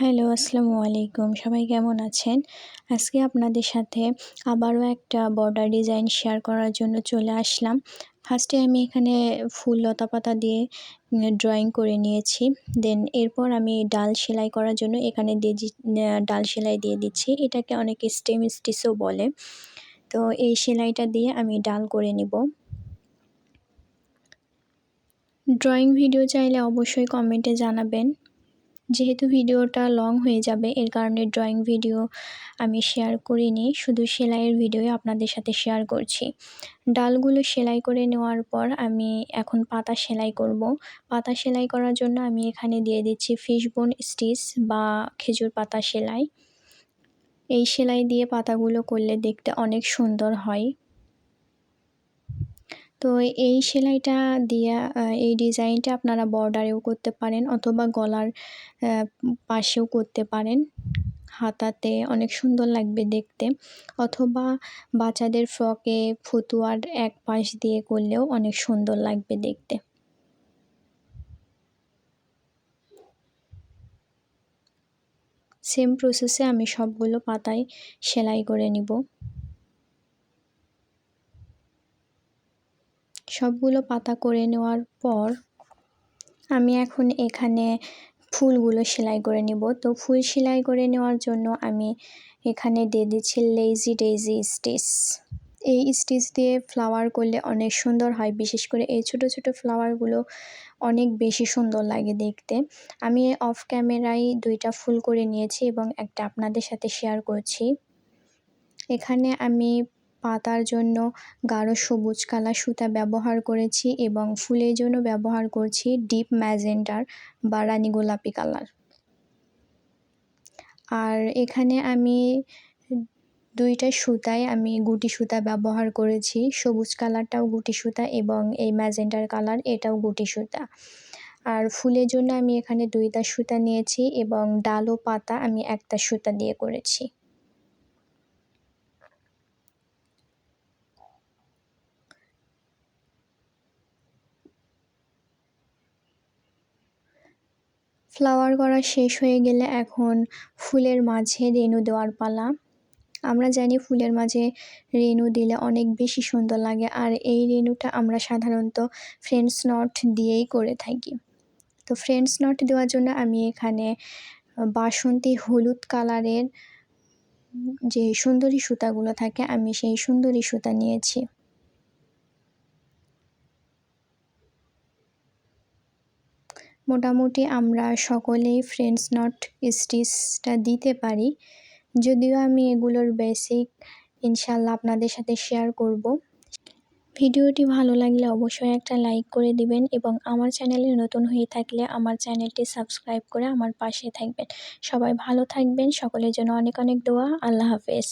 Hello, আসসালামু আলাইকুম। সবাই কেমন আছেন? আজকে আপনাদের সাথে আবারও একটা বর্ডার ডিজাইন শেয়ার করার জন্য চলে আসলাম। ফার্স্টে আমি এখানে ফুল লতা পাতা দিয়ে ড্রয়িং করে নিয়েছি। দেন এরপর আমি ডাল সেলাই করার জন্য এখানে দিয়ে ডাল সেলাই দিয়ে দিচ্ছি। এটাকে অনেকে স্টেম স্টিচও বলে। তো এই সেলাইটা দিয়ে আমি ডাল করে নিব। ড্রয়িং ভিডিও চাইলে অবশ্যই কমেন্টে জানাবেন। যেহেতু ভিডিওটা লং হয়ে যাবে, এর কারণে ড্রয়িং ভিডিও আমি শেয়ার করিনি, শুধু সেলাইয়ের ভিডিও আপনাদের সাথে শেয়ার করছি। ডালগুলো সেলাই করে নেওয়ার পর আমি এখন পাতা সেলাই করব। পাতা সেলাই করার জন্য আমি এখানে দিয়ে দিচ্ছি ফিশবোন স্টিচ বা খেজুর পাতা সেলাই। এই সেলাই দিয়ে পাতাগুলো করলে দেখতে অনেক সুন্দর হয়। তো এই সেলাইটা দিয়ে এই ডিজাইনটা আপনারা বর্ডারেও করতে পারেন অথবা গলার পাশেও করতে পারেন। হাতাতে অনেক সুন্দর লাগবে দেখতে। অথবা বাচ্চাদের ফ্রকে ফতুয়ার এক পাশ দিয়ে করলেও অনেক সুন্দর লাগবে দেখতে। সেম প্রসেসে আমি সবগুলো পাতায় সেলাই করে নিব। সবগুলো পাতা করে নেওয়ার পর আমি এখন এখানে ফুলগুলো সেলাই করে নিব। তো ফুল সেলাই করে নেওয়ার জন্য আমি এখানে দিয়ে দিচ্ছি লেজি ডেজি স্টিচ এই স্টিচ দিয়ে ফ্লাওয়ার করলে অনেক সুন্দর হয়, বিশেষ করে এই ছোট ছোট ফ্লাওয়ারগুলো অনেক বেশি সুন্দর লাগে দেখতে। আমি অফ ক্যামেরায় দুইটা ফুল করে নিয়েছি এবং একটা আপনাদের সাথে শেয়ার করছি। এখানে আমি পাতার জন্য গাঢ় সবুজ কালার সুতা ব্যবহার করেছি এবং ফুলের জন্য ব্যবহার করছি ডিপ ম্যাজেন্ডার বা রানী গোলাপি কালার। আর এখানে আমি দুইটা সুতায় আমি গুটি সুতা ব্যবহার করেছি, সবুজ কালারটাও গুটি সুতা এবং এই ম্যাজেন্ডার কালার এটাও গুটি সুতা। আর ফুলের জন্য আমি এখানে দুইটা সুতা নিয়েছি এবং ডাল ও পাতা আমি একটা সুতা দিয়ে করেছি। ফ্লাওয়ার করা শেষ হয়ে গেলে এখন ফুলের মাঝে রেণু দেওয়ার পালা। আমরা জানি ফুলের মাঝে রেণু দিলে অনেক বেশি সুন্দর লাগে আর এই রেনুটা আমরা সাধারণত ফ্রেন্ডস নট দিয়েই করে থাকি। তো ফ্রেন্ডস নট দেওয়ার জন্য আমি এখানে বাসন্তী হলুদ কালারের যে সুন্দরী সুতাগুলো থাকে, আমি সেই সুন্দরী সুতা নিয়েছি। মোটামুটি আমরা সকলেই ফ্রেন্ডস নট স্টিচটা দিতে পারি। যদিও আমি এগুলোর বেসিক ইনশাল্লাহ আপনাদের সাথে শেয়ার করব। ভিডিওটি ভালো লাগলে অবশ্যই একটা লাইক করে দিবেন এবং আমার চ্যানেলে নতুন হয়ে থাকলে আমার চ্যানেলটি সাবস্ক্রাইব করে আমার পাশে থাকবেন। সবাই ভালো থাকবেন, সকলের জন্য অনেক অনেক দোয়া, আল্লাহ হাফেজ।